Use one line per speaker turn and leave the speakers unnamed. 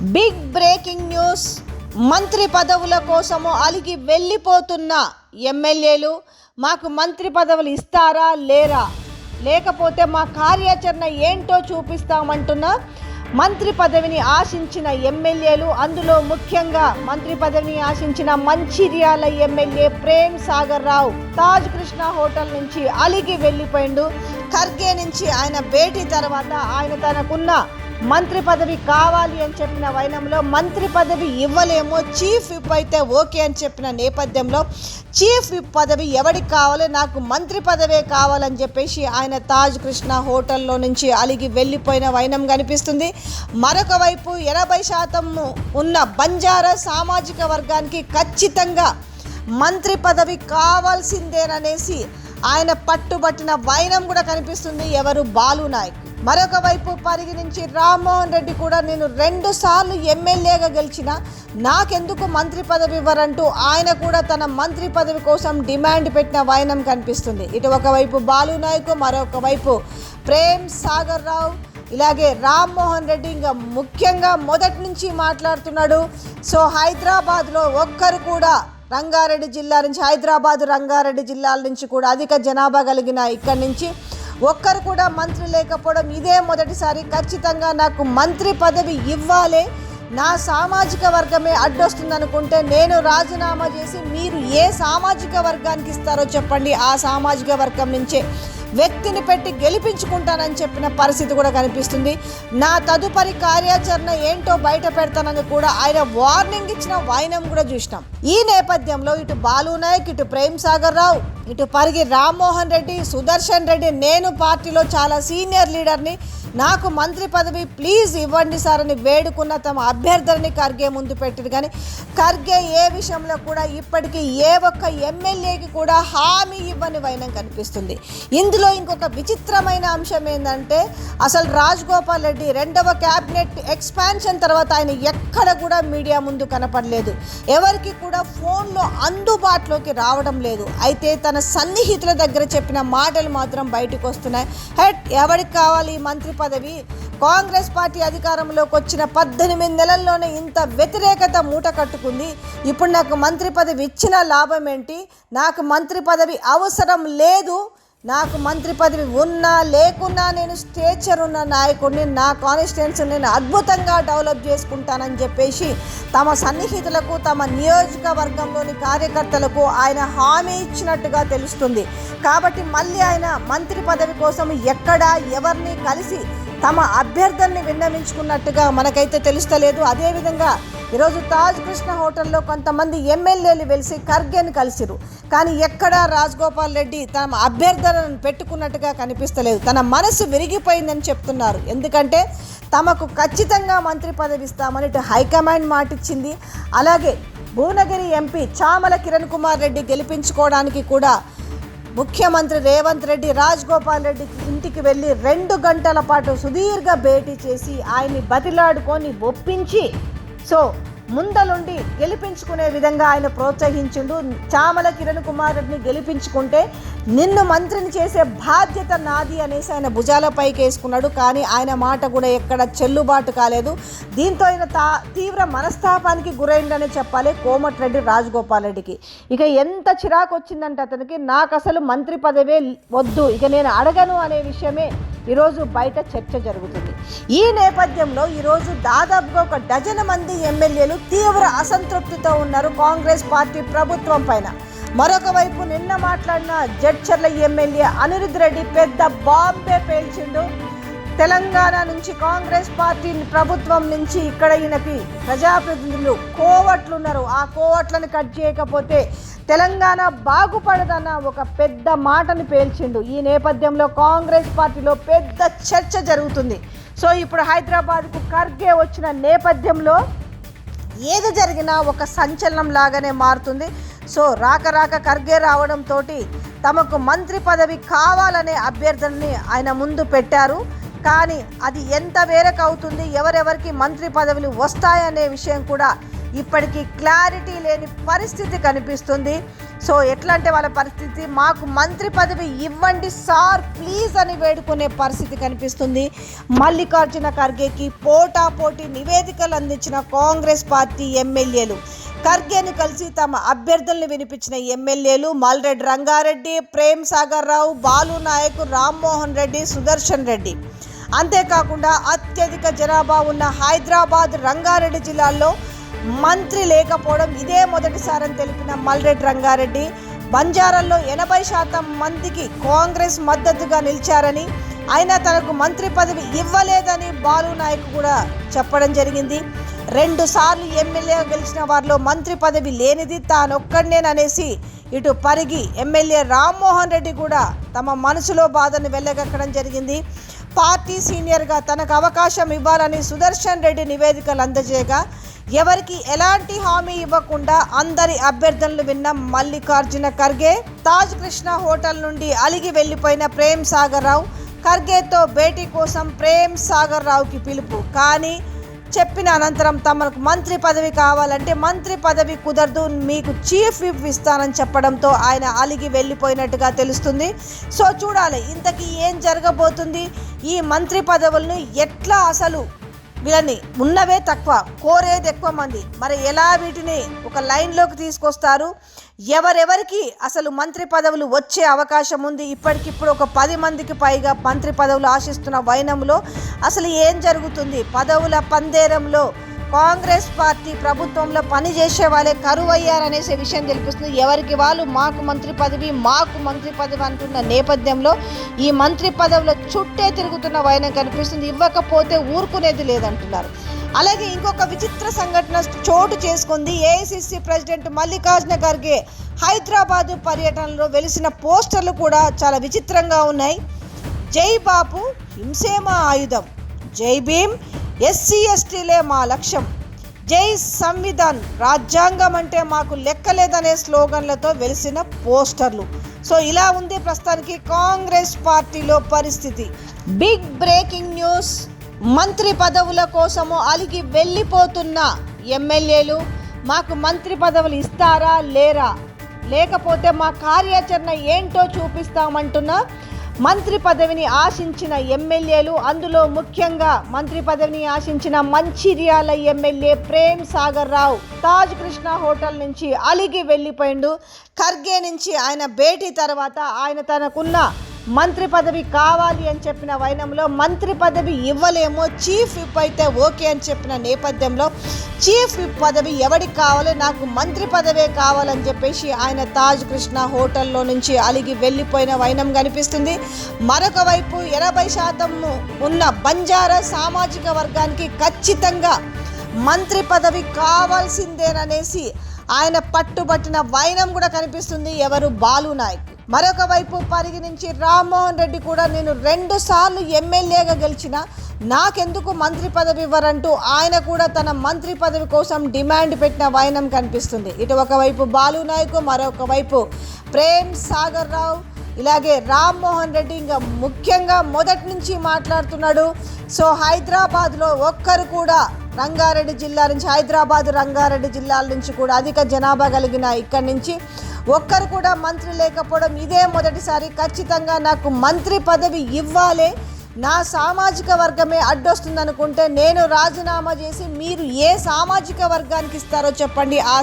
Big breaking news. మంత్రి పదవుల కోసము అలిగి వెళ్ళిపోతున్న ఎమ్మెల్యేలు మాకు మంత్రి పదవులు ఇస్తారా లేరా? లేకపోతే మా కార్యాచరణ ఏంటో చూపిస్తామంటున్న మంత్రి పదవిని ఆశించిన ఎమ్మెల్యేలు అందులో ముఖ్యంగా మంత్రి పదవిని ఆశించిన మంచిర్యాల ఎమ్మెల్యే ప్రేమ్ సాగర్ రావు తాజ్ కృష్ణ హోటల్ నుంచి అలిగి వెళ్ళిపోయిండు. ఖర్గే నుంచి ఆయన భేటీ తర్వాత ఆయన తనకున్న మంత్రి పదవి కావాలి అని చెప్పిన వైనంలో మంత్రి పదవి ఇవ్వలేమో చీఫ్ విప్ అయితే ఓకే అని చెప్పిన నేపథ్యంలో చీఫ్ విప్ పదవి ఎవరికి కావాలి నాకు మంత్రి పదవే కావాలని చెప్పేసి ఆయన తాజ్ కృష్ణ హోటల్లో నుంచి అలిగి వెళ్ళిపోయిన వైనం కనిపిస్తుంది. మరొక వైపు ఎనభై శాతం ఉన్న బంజారా సామాజిక వర్గానికి ఖచ్చితంగా మంత్రి పదవి కావాల్సిందేననేసి ఆయన పట్టుబట్టిన వైనం కూడా కనిపిస్తుంది. ఎవరు? బాలు నాయక్. మరొక వైపు పరిగి నుంచి రామ్మోహన్ రెడ్డి కూడా నేను రెండు సార్లు ఎమ్మెల్యేగా గెలిచిన నాకెందుకు మంత్రి పదవి ఇవ్వరంటూ ఆయన కూడా తన మంత్రి పదవి కోసం డిమాండ్ పెట్టిన వైనం కనిపిస్తుంది. ఇటు ఒకవైపు బాలు నాయకు మరొక వైపు ప్రేమ్ సాగర్ రావు. ఇలాగే రామ్మోహన్ రెడ్డి ఇంకా ముఖ్యంగా మొదటి నుంచి మాట్లాడుతున్నాడు. సో హైదరాబాద్లో ఒక్కరు కూడా రంగారెడ్డి జిల్లా నుంచి హైదరాబాద్ రంగారెడ్డి జిల్లాల నుంచి కూడా అధిక జనాభా కలిగిన ఇక్కడి నుంచి ఒక్కరు కూడా మంత్రి లేకపోవడం ఇదే మొదటిసారి. ఖచ్చితంగా నాకు మంత్రి పదవి ఇవ్వాలి. నా సామాజిక వర్గమే అడ్డొస్తుందనుకుంటే నేను రాజీనామా చేసి మీరు ఏ సామాజిక వర్గానికి ఇస్తారో చెప్పండి. ఆ సామాజిక వర్గం నుంచే వ్యక్తిని పెట్టి గెలిపించుకుంటానని చెప్పిన పరిస్థితి కూడా కనిపిస్తుంది. నా తదుపరి కార్యాచరణ ఏంటో బయట పెడతానని కూడా ఆయన వార్నింగ్ ఇచ్చిన వాయినం కూడా చూసినాం. ఈ నేపథ్యంలో ఇటు బాలు నాయక్ ఇటు ప్రేమ్ సాగర్ రావు ఇటు పరిగి రామ్మోహన్ రెడ్డి సుదర్శన్ రెడ్డి నేను పార్టీలో చాలా సీనియర్ లీడర్ని. నాకు మంత్రి పదవి ప్లీజ్ ఇవ్వండి సార్ అని వేడుకున్న తమ అభ్యర్థులని ఖర్గే ముందు పెట్టారు. కానీ ఖర్గే ఏ విషయంలో కూడా ఇప్పటికీ ఏ ఒక్క ఎమ్మెల్యేకి కూడా హామీ ఇవ్వని వైనం కనిపిస్తుంది. ఇందులో ఇంకొక విచిత్రమైన అంశం ఏంటంటే అసలు రాజగోపాల్ రెడ్డి రెండవ క్యాబినెట్ ఎక్స్పాన్షన్ తర్వాత ఆయన ఎక్కడ కూడా మీడియా ముందు కనపడలేదు. ఎవరికి కూడా ఫోన్లో అందుబాటులోకి రావడం లేదు. అయితే తన సన్నిహితుల దగ్గర చెప్పిన మాటలు మాత్రం బయటకు వస్తున్నాయి. హెట్ ఎవరికి కావాలి మంత్రి పదవి? కాంగ్రెస్ పార్టీ అధికారంలోకి వచ్చిన పద్దెనిమిది నెలల్లోనే ఇంత వ్యతిరేకత మూట కట్టుకుంది. ఇప్పుడు నాకు మంత్రి పదవి ఇచ్చిన లాభం ఏంటి? నాకు మంత్రి పదవి అవసరం లేదు. నాకు మంత్రి పదవి ఉన్నా లేకున్నా నేను స్టేచర్ ఉన్న నాయకుడిని నా కాన్స్టిట్యున్సీ నేను అద్భుతంగా డెవలప్ చేసుకుంటానని చెప్పేసి తమ సన్నిహితులకు తమ నియోజకవర్గంలోని కార్యకర్తలకు ఆయన హామీ ఇచ్చినట్టుగా తెలుస్తుంది. కాబట్టి మళ్ళీ ఆయన మంత్రి పదవి కోసం ఎక్కడ ఎవరిని కలిసి తమ అభ్యర్థుల్ని విన్నవించుకున్నట్టుగా మనకైతే తెలుస్తలేదు. అదేవిధంగా ఈరోజు తాజ్ కృష్ణ హోటల్లో కొంతమంది ఎమ్మెల్యేలు వెలిసి ఖర్గేని కలిసిరు కానీ ఎక్కడా రాజగోపాల్ రెడ్డి తమ అభ్యర్థనను పెట్టుకున్నట్టుగా కనిపిస్తలేదు. తన మనసు విరిగిపోయిందని చెప్తున్నారు. ఎందుకంటే తమకు ఖచ్చితంగా మంత్రి పదవి ఇస్తామని ఇటు హైకమాండ్ మాటిచ్చింది. అలాగే భువనగిరి ఎంపీ చామల కిరణ్ కుమార్ రెడ్డి గెలిపించుకోవడానికి కూడా ముఖ్యమంత్రి రేవంత్ రెడ్డి రాజగోపాల్ రెడ్డి ఇంటికి వెళ్ళి రెండు గంటల పాటు సుదీర్ఘ భేటీ చేసి ఆయన్ని బతిలాడుకొని ఒప్పించి సో ముందలుండి గెలిపించుకునే విధంగా ఆయన ప్రోత్సహించిండు. చామల కిరణ్ కుమార్ రెడ్డిని గెలిపించుకుంటే నిన్ను మంత్రిని చేసే బాధ్యత నాది అనేసి ఆయన భుజాలపైకి వేసుకున్నాడు. కానీ ఆయన మాట కూడా ఎక్కడ చెల్లుబాటు కాలేదు. దీంతో ఆయన తా తీవ్ర మనస్తాపానికి గురైందనే చెప్పాలి కోమటిరెడ్డి రాజగోపాల్ రెడ్డికి ఇక ఎంత చిరాకు వచ్చిందంటే అతనికి నాకు అసలు మంత్రి పదవే వద్దు ఇక నేను అడగను అనే విషయమే ఈరోజు బయట చర్చ జరుగుతుంది. ఈ నేపథ్యంలో ఈరోజు దాదాపుగా ఒక డజన్ మంది ఎమ్మెల్యేలు తీవ్ర అసంతృప్తితో ఉన్నారు కాంగ్రెస్ పార్టీ ప్రభుత్వం పైన. మరొక వైపు నిన్న మాట్లాడిన జడ్చర్ల ఎమ్మెల్యే అనిరుద్ రెడ్డి పెద్ద బాంబే పేల్చిండు. తెలంగాణ నుంచి కాంగ్రెస్ పార్టీ ప్రభుత్వం నుంచి ఇక్కడ ఈయనకి ప్రజాప్రతినిధులు కోవట్లు ఉన్నారు ఆ కోవట్లను కట్ చేయకపోతే తెలంగాణ బాగుపడదన్న ఒక పెద్ద మాటను పేల్చిండు. ఈ నేపథ్యంలో కాంగ్రెస్ పార్టీలో పెద్ద చర్చ జరుగుతుంది. సో ఇప్పుడు హైదరాబాద్కు ఖర్గే వచ్చిన నేపథ్యంలో ఏది జరిగినా ఒక సంచలనం లాగానే మారుతుంది. సో రాక రాక ఖర్గే రావడంతో తమకు మంత్రి పదవి కావాలనే అభ్యర్థనని ఆయన ముందు పెట్టారు. కానీ అది ఎంత వేరకు అవుతుంది? ఎవరెవరికి మంత్రి పదవులు వస్తాయనే విషయం కూడా ఇప్పటికీ క్లారిటీ లేని పరిస్థితి కనిపిస్తుంది. సో ఎట్లా అంటే వాళ్ళ పరిస్థితి? మాకు మంత్రి పదవి ఇవ్వండి సార్ ప్లీజ్ అని వేడుకునే పరిస్థితి కనిపిస్తుంది. మల్లికార్జున ఖర్గేకి పోటాపోటీ నివేదికలు అందించిన కాంగ్రెస్ పార్టీ ఎమ్మెల్యేలు. ఖర్గేని కలిసి తమ అభ్యర్థులను వినిపించిన ఎమ్మెల్యేలు మల్రెడ్డి రంగారెడ్డి ప్రేమ్ సాగర్ రావు బాలు నాయక్ రామ్మోహన్ రెడ్డి సుదర్శన్ రెడ్డి. అంతేకాకుండా అత్యధిక జనాభా ఉన్న హైదరాబాద్ రంగారెడ్డి జిల్లాల్లో మంత్రి లేకపోవడం ఇదే మొదటిసారని తెలిపిన మల్రెడ్డి రంగారెడ్డి బంజారాల్లో ఎనభై శాతం మందికి కాంగ్రెస్ మద్దతుగా నిలిచారని అయినా తనకు మంత్రి పదవి ఇవ్వలేదని బాలు నాయక్ కూడా చెప్పడం జరిగింది. రెండు సార్లు ఎమ్మెల్యేగా గెలిచిన వారిలో మంత్రి పదవి లేనిది తానొక్కడనేననేసి ఇటు పరిగి ఎమ్మెల్యే రామ్మోహన్ రెడ్డి కూడా తమ మనసులో బాధను వెళ్ళగక్కడం జరిగింది. పార్టీ సీనియర్గా తనకు అవకాశం ఇవ్వాలని సుదర్శన్ రెడ్డి నివేదికలు అందజేయగా ఎవరికి ఎలాంటి హామీ ఇవ్వకుండా అందరి అభ్యర్థనలు విన్న మల్లికార్జున ఖర్గే తాజ్ కృష్ణ హోటల్ నుండి అలిగి వెళ్ళిపోయిన ప్రేమ్ సాగర్ రావు ఖర్గేతో భేటీ కోసం ప్రేమ్ సాగర్ రావుకి పిలుపు. కానీ చెప్పిన అనంతరం తమకు మంత్రి పదవి కావాలంటే మంత్రి పదవి కుదరదు మీకు చీఫ్ విప్ ఇస్తానని చెప్పడంతో ఆయన అలిగి వెళ్ళిపోయినట్టుగా తెలుస్తుంది. సో చూడాలి ఇంతకీ ఏం జరగబోతుంది? ఈ మంత్రి పదవులను ఎట్లా అసలు వీళ్ళని ఉన్నవే తక్కువ కోరేది ఎక్కువ మంది. మరి ఎలా వీటిని ఒక లైన్లోకి తీసుకొస్తారు? ఎవరెవరికి అసలు మంత్రి పదవులు వచ్చే అవకాశం ఉంది? ఇప్పటికిప్పుడు ఒక పది మందికి పైగా మంత్రి పదవులు ఆశిస్తున్న వైనంలో అసలు ఏం జరుగుతుంది? పదవుల పందేరంలో కాంగ్రెస్ పార్టీ ప్రభుత్వంలో పనిచేసే వాళ్ళే కరువు అయ్యారనేసే విషయం తెలిపిస్తుంది ఎవరికి వాళ్ళు? మాకు మంత్రి పదవి మాకు మంత్రి పదవి అంటున్న నేపథ్యంలో ఈ మంత్రి పదవిలో చుట్టే తిరుగుతున్న వైనం కనిపిస్తుంది. ఇవ్వకపోతే ఊరుకునేది లేదంటున్నారు. అలాగే ఇంకొక విచిత్ర సంఘటన చోటు చేసుకుంది. ఏఐసిసి ప్రెసిడెంట్ మల్లికార్జున ఖర్గే హైదరాబాదు పర్యటనలో వెలిసిన పోస్టర్లు కూడా చాలా విచిత్రంగా ఉన్నాయి. జై బాపు హింసేమా ఆయుధం. జై భీమ్ ఎస్సీ ఎస్టీలే మా లక్ష్యం. జై సంవిధాన్. రాజ్యాంగం అంటే మాకు లెక్కలేదనే స్లోగన్లతో వెలిసిన పోస్టర్లు. సో ఇలా ఉంది ప్రస్తుతానికి కాంగ్రెస్ పార్టీలో పరిస్థితి. Big breaking news. మంత్రి పదవుల కోసము అలిగి వెళ్ళిపోతున్న ఎమ్మెల్యేలు మాకు మంత్రి పదవులు ఇస్తారా లేరా? లేకపోతే మా కార్యాచరణ ఏంటో చూపిస్తామంటున్న మంత్రి పదవిని ఆశించిన ఎమ్మెల్యేలు అందులో ముఖ్యంగా మంత్రి పదవిని ఆశించిన మంచిర్యాల ఎమ్మెల్యే ప్రేమ్ సాగర్ రావు. తాజ్ కృష్ణ హోటల్ నుంచి అలిగి వెళ్ళిపోయిండు. ఖర్గే నుంచి ఆయన భేటీ తర్వాత ఆయన తనకున్న మంత్రి పదవి కావాలి అని చెప్పిన వైనంలో మంత్రి పదవి ఇవ్వలేమో చీఫ్ విప్ అయితే ఓకే అని చెప్పిన నేపథ్యంలో చీఫ్ విప్ పదవి ఎవరికి కావాలో నాకు మంత్రి పదవే కావాలని చెప్పేసి ఆయన తాజ్ కృష్ణ హోటల్లో నుంచి అలిగి వెళ్ళిపోయిన వైనం కనిపిస్తుంది. మరొక వైపు ఎనభై శాతం ఉన్న బంజారా సామాజిక వర్గానికి ఖచ్చితంగా మంత్రి పదవి కావాల్సిందేననేసి ఆయన పట్టుబట్టిన వైనం కూడా కనిపిస్తుంది. ఎవరు? బాలు నాయక్. మరొక వైపు పరిగి నుంచి రామ్మోహన్ రెడ్డి కూడా నేను రెండు సార్లు ఎమ్మెల్యేగా గెలిచిన నాకెందుకు మంత్రి పదవి ఇవ్వరంటూ ఆయన కూడా తన మంత్రి పదవి కోసం డిమాండ్ పెట్టిన వైనం కనిపిస్తుంది. ఇటు ఒకవైపు బాలు నాయకు మరొక వైపు ప్రేమ్ సాగర్ రావు. ఇలాగే రామ్మోహన్ రెడ్డి ఇంకా ముఖ్యంగా మొదటి నుంచి మాట్లాడుతున్నాడు. సో హైదరాబాద్లో ఒక్కరు కూడా రంగారెడ్డి జిల్లా నుంచి హైదరాబాద్ రంగారెడ్డి జిల్లాల నుంచి కూడా అధిక జనాభా కలిగిన ఇక్కడి నుంచి. ఒక్కరు కూడా మంత్రి లేకపోవడం ఇదే మొదటిసారి. ఖచ్చితంగా నాకు మంత్రి పదవి ఇవ్వాలి. నా సామాజిక వర్గమే అడ్డొస్తుంది అనుకుంటే నేను రాజీనామా చేసి మీరు ఏ సామాజిక వర్గానికి ఇస్తారో చెప్పండి. ఆ